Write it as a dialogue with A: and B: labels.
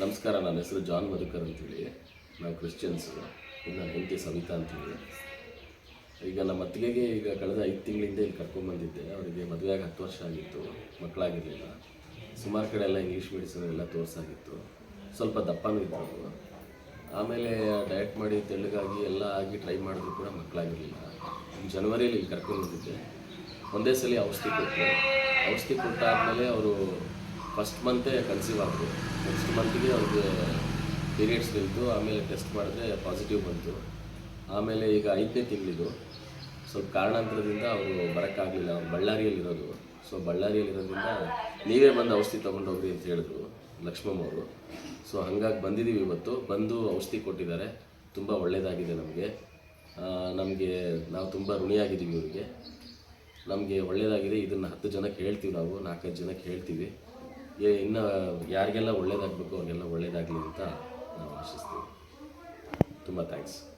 A: ನಮಸ್ಕಾರ, ನನ್ನ ಹೆಸರು ಜಾನ್ ಮಧುಕರ್ ಅಂತೇಳಿ. ನಾವು ಕ್ರಿಶ್ಚಿಯನ್ಸು. ಇನ್ನು ನನ್ನ ಹೆಂಡತಿ ಸವಿತಾ ಅಂತೇಳಿ. ಈಗ ನಮ್ಮ ಅತ್ತಿಗೆಗೆ ಈಗ ಕಳೆದ ಐದು ತಿಂಗಳಿಂದ ಇಲ್ಲಿ ಕರ್ಕೊಂಡ್ಬಂದಿದ್ದೆ ಅವರಿಗೆ ಮದುವೆಯಾಗಿ ಹತ್ತು ವರ್ಷ ಆಗಿತ್ತು. ಮಕ್ಕಳಾಗಿರಲಿಲ್ಲ. ಸುಮಾರು ಕಡೆ ಎಲ್ಲ ಇಂಗ್ಲೀಷ್ ಮೆಡಿಸಿನ್ ಎಲ್ಲ ತೋರಿಸಾಗಿತ್ತು. ಸ್ವಲ್ಪ ದಪ್ಪನೂ ಇದ್ರು ಅವರು ಆಮೇಲೆ ಡಯಟ್ ಮಾಡಿ ತೆಳ್ಳಗಾಗಿ ಎಲ್ಲ ಆಗಿ ಟ್ರೈ ಮಾಡಿದ್ರು ಕೂಡ ಮಕ್ಕಳಾಗಿರಲಿಲ್ಲ. ಜನವರಿಯಲ್ಲಿ ಇಲ್ಲಿ ಕರ್ಕೊಂಡು ಬಂದಿದ್ದೆ. ಒಂದೇ ಸಲ ಔಷಧಿ ಕೊಟ್ಟರು. ಔಷಧಿ ಕೊಟ್ಟಾದಮೇಲೆ ಅವರು ಫಸ್ಟ್ ಮಂತೇ ಕನ್ಸೀವ್ ಆದರು ನೆಕ್ಸ್ಟ್ ಮಂತಿಗೆ ಅವ್ರಿಗೆ ಪೀರಿಯಡ್ಸ್ ನಿಂತು ಆಮೇಲೆ ಟೆಸ್ಟ್ ಮಾಡಿದ್ರೆ ಪಾಸಿಟಿವ್ ಬಂತು. ಆಮೇಲೆ ಈಗ ಐದನೇ ತಿಂಗಳಿದು. ಸ್ವಲ್ಪ ಕಾರಣಾಂತರದಿಂದ ಅವರು ಬರೋಕ್ಕಾಗಲಿಲ್ಲ. ಅವ್ರು ಬಳ್ಳಾರಿಯಲ್ಲಿರೋದು. ಸೊ ಬಳ್ಳಾರಿಯಲ್ಲಿರೋದ್ರಿಂದ ನೀವೇ ಬಂದು ಔಷಧಿ ತೊಗೊಂಡೋಗ್ರಿ ಅಂತ ಹೇಳಿದ್ರು ಲಕ್ಷ್ಮಮ್ಮ ಅವರು. ಸೊ ಹಾಗಾಗಿ ಬಂದಿದ್ದೀವಿ ಇವತ್ತು. ಬಂದು ಔಷಧಿ ಕೊಟ್ಟಿದ್ದಾರೆ. ತುಂಬ ಒಳ್ಳೆಯದಾಗಿದೆ ನಮಗೆ. ನಮಗೆ ನಾವು ತುಂಬ ಋಣಿಯಾಗಿದ್ದೀವಿ ಇವರಿಗೆ. ನಮಗೆ ಒಳ್ಳೆಯದಾಗಿದೆ ಇದನ್ನು ಹತ್ತು ಜನಕ್ಕೆ ಹೇಳ್ತೀವಿ ನಾವು. ನಾಲ್ಕೈದು ಜನಕ್ಕೆ ಹೇಳ್ತೀವಿ. ಇನ್ನು ಯಾರಿಗೆಲ್ಲ ಒಳ್ಳೇದಾಗಬೇಕು ಅವ್ರಿಗೆಲ್ಲ ಒಳ್ಳೇದಾಗಲಿ ಅಂತ ನಾವು ಆಶಿಸ್ತೀನಿ. ತುಂಬ ಥ್ಯಾಂಕ್ಸ್